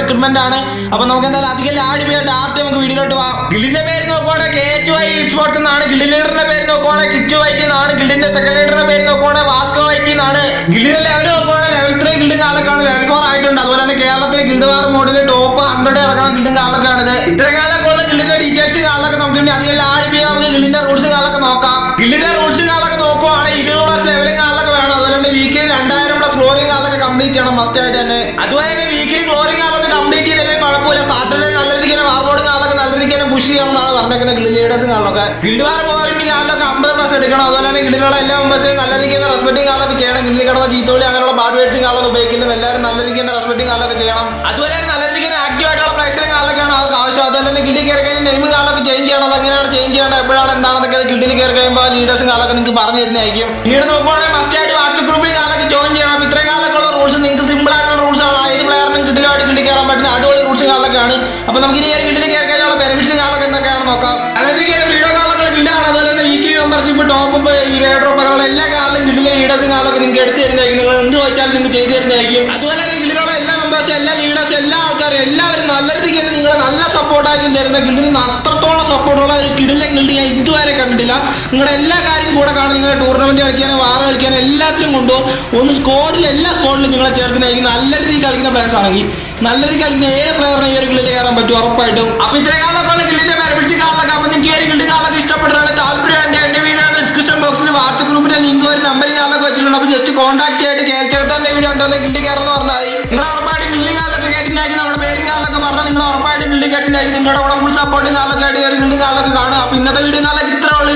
Recruitment ആണ്. അപ്പൊ നമുക്ക് എന്തായാലും അധികം പോയി ഡയറക്റ്റ് നമുക്ക് വീഡിയോയിലോട്ട് പോവാം ഗിഡിന്റെ പേര് നോക്കുവാണെങ്കിൽ കെ വൈ സ്പോർട്സ് എന്നാണ്. ലീഡറിന്റെ പേര് നോക്കുവാണെങ്കിൽ കിച്ചു വൈറ്റി എന്നാണ്. ഗിലിന്റെ സെക്കൻഡ് ലീഡറിന്റെ പേര് നോക്കുവാണെങ്കിൽ വാസ്കോ വൈറ്റി എന്നാണ്. ഗിഡിന്റെ ലെവൽ നോക്കുവാണെങ്കിൽ ലെവൽ ത്രീ ഗിൽഡ് കാലക്കാണ് ലെവൽ ഫോർ ആയിട്ടുണ്ട്. അതുപോലെ തന്നെ കേരളത്തിലെ ഗിൽഡ് വാർ മോഡിൽ ടോപ്പ് ഹൺഡ്രഡ് ഇറക്കുന്ന ഗിൽഡും കാലൊക്കെയാണ് ഇത്. ഇത്ര കാലം ഗില്ലിന്റെ ഡീറ്റെയിൽസ് കാലൊക്കെ നമുക്ക് അധികം കംപ്ലീറ്റ് ചെയ്യണം മസ്റ്റ് ആയിട്ട് തന്നെ. അതുപോലെ തന്നെ വീക്കിലി ഫ്ലോറിംഗ് ആവുന്നത് കംപ്ലീറ്റ് ചെയ്തില്ലെങ്കിൽ കുഴപ്പമില്ല. സാറ്റർഡേ നല്ല രീതിക്ക് തന്നെ വാർബോർഡിംഗ് കാലൊക്കെ നല്ല രീതിക്ക് തന്നെ പുഷ് ചെയ്യണം എന്നാണ് പറഞ്ഞേക്കുന്നത് ഗിൽഡ് ലീഡേഴ്സും കാലൊക്കെ ഗിൽഡ് വാർ പോയിട്ട് കാലൊക്കെ അമ്പത് പ്ലസ് എടുക്കണം. അതുപോലെ തന്നെ ഗിൽഡിലുള്ള എല്ലാ മെമ്പേഴ്സിനും നല്ല രീതിക്ക് തന്നെ റെസ്പെക്ടിങ് കാലൊക്കെ ചെയ്യണം. ഗിൽഡിൽ കിടന്ന ചീത്തോളി അങ്ങനെയുള്ള ബാഡ് വേർഡ്സും കാലൊക്കെ ഉപയോഗിക്കുന്നത് എല്ലാവരും നല്ല രീതിക്ക് തന്നെ റെസ്പെക്ടിങ് കാലൊക്കെ ചെയ്യണം. അതുപോലെ തന്നെ നല്ല രീതിക്ക് തന്നെ ആക്റ്റീവ് ആയിട്ടുള്ള പ്ലേസിലും കാലൊക്കെയാണ് അവർക്ക് ആവശ്യം. അതുപോലെ തന്നെ ഗിൽഡിൽ കയറി കഴിഞ്ഞാൽ നെയിം കാലൊക്കെ ചേഞ്ച് ചെയ്യണം. അത് എങ്ങനെയാണ് ചേഞ്ച് ചെയ്യേണ്ടത്. എപ്പോഴാണ് എന്താണെന്നൊക്കെ ഗിൽഡിൽ കയറി കഴിയുമ്പോൾ ലീഡേഴ്സും കാലൊക്കെ നിങ്ങൾക്ക് പറഞ്ഞു തരുന്നതായിരിക്കും. ഗീഡ് നോക്കുവാണെങ്കിൽ മസ്റ്റ് റൂൾസ് നിങ്ങൾക്ക് സിമ്പിൾ ആയിട്ടുള്ള റൂൾസ് ആണ്. ഏത് പ്ലെയറിനും കിട്ടിലായിട്ട് കിട്ടി കയറാൻ പറ്റുന്ന അടിപൊളി റൂൾസ് കാലൊക്കെയാണ് അപ്പോൾ നമുക്ക് ഇനി കിട്ടിൽ കയറി കഴിഞ്ഞാൽ ബെനിഫിറ്റ്സ് കാലൊക്കെ എന്തൊക്കെയാണ് നോക്കാം. അല്ലെങ്കിൽ വീഡിയോ കാലൊക്കെ കിട്ടിലാണ് അതുപോലെ തന്നെ വീക്കിലി മെമ്പർഷിപ്പ് ടോപ്പ് അപ്പ് ഈ ഡ്രോപ്പ് അതുപോലെ എല്ലാ കാലിലും കിട്ടില്ല ലീഡേഴ്സും കാലൊക്കെ നിങ്ങൾക്ക് എടുത്തു തരുന്നതായിരിക്കും. നിങ്ങൾ എന്ത് ചോദിച്ചാലും നിങ്ങൾക്ക് ചെയ്തു തരുന്നതായിരിക്കും. അതുപോലെ സപ്പോർട്ടായിരിക്കും തരുന്ന ഗിൽഡിന് അത്രത്തോളം സപ്പോർട്ടുള്ള ഒരു കിഡിലെ ഗിൽഡ് ഞാൻ ഇതുവരെ കണ്ടില്ല നിങ്ങളുടെ എല്ലാ കാര്യം കൂടെ കാണും നിങ്ങളെ ടൂർണമെന്റ് കളിക്കാനും വാറ കളിക്കാനും എല്ലാത്തിനും കൊണ്ടുപോകും. ഒന്ന് സ്കോഡിൽ എല്ലാ സ്കോഡിലും നിങ്ങളെ ചേർക്കുന്നതായിരിക്കും. നല്ല രീതിയിൽ കളിക്കുന്ന പ്ലേയേഴ്സ് ആണെങ്കിൽ നല്ല രീതിയിൽ കളിക്കുന്ന ഏത് പ്ലെയറിനെ ഈ ഒരു ഗില്ലിൽ കയറാൻ പറ്റും ഉറപ്പായിട്ടും. അപ്പൊ ഇത്രയും കാലം ഗില്ലിന്റെ ബെനിഫിറ്റ്സ് കാലൊക്കെ അപ്പൊ നിങ്ങൾക്ക് ഈ ഗിൽഡ് കാലൊക്കെ ഇഷ്ടപ്പെട്ടാണ് താല്പര്യമുണ്ട് എന്റെ വീഡിയോ ഡിസ്ക്രിപ്ഷൻ ബോക്സിൽ വാട്സപ്പ് ഗ്രൂപ്പിന്റെ ലിങ്ക് ഒരു നമ്പർ കാലൊക്കെ വെച്ചിട്ടുണ്ട്. അപ്പൊ ജസ്റ്റ് കോൺടാക്ട് ചെയ്തിട്ട് കേൾച്ചെടുത്താന്റെ വീഡിയോ ഉണ്ടോ ഗിൽഡ് കേട്ടിട്ടുണ്ടാക്കി നിങ്ങളുടെ കൂടെ ഫുൾ സപ്പോർട്ടും കാലൊക്കെ ആയിട്ട് കാലൊക്കെ കാണുക. അപ്പൊ ഇന്നത്തെ വീഡിയോ കാലൊക്കെ ഇത്ര ഉള്ളൂ